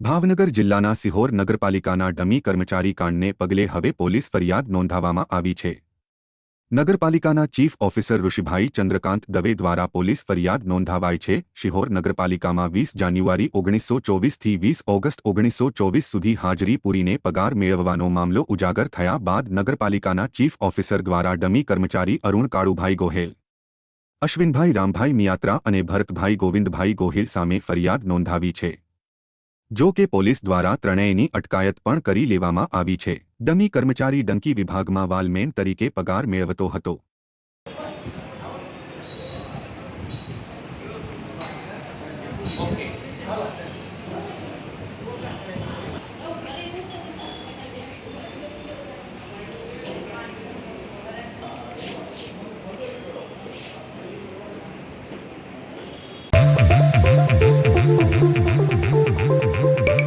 ભાવનગર જિલ્લાના સિહોર નગરપાલિકાના ડમી કર્મચારી કાંડને પગલે હવે પોલીસ ફરિયાદ નોંધાવવામાં આવી છે. નગરપાલિકાના ચીફ ઓફિસર ઋષિભાઈ ચંદ્રકાંત દવે દ્વારા પોલીસ ફરિયાદ નોંધાવાઈ છે. શિહોર નગરપાલિકામાં વીસ જાન્યુઆરી ઓગણીસો ચોવીસથી વીસ ઓગસ્ટ ઓગણીસો ચોવીસ સુધી હાજરી પૂરીને પગાર મેળવવાનો મામલો ઉજાગર થયા બાદ નગરપાલિકાના ચીફ ઓફિસર દ્વારા ડમી કર્મચારી અરુણ કાળુભાઈ ગોહેલ, અશ્વિનભાઈ રામભાઈ મિયાત્રા અને ભરતભાઈ ગોવિંદભાઈ ગોહિલ સામે ફરિયાદ નોંધાવી છે. જો કે પોલીસ દ્વારા ત્રણેયની અટકાયત પણ કરી લેવામાં આવી છે. દમી કર્મચારી ડંકી વિભાગમાં વાલમેન તરીકે પગાર મેળવતો હતો. ઓકે.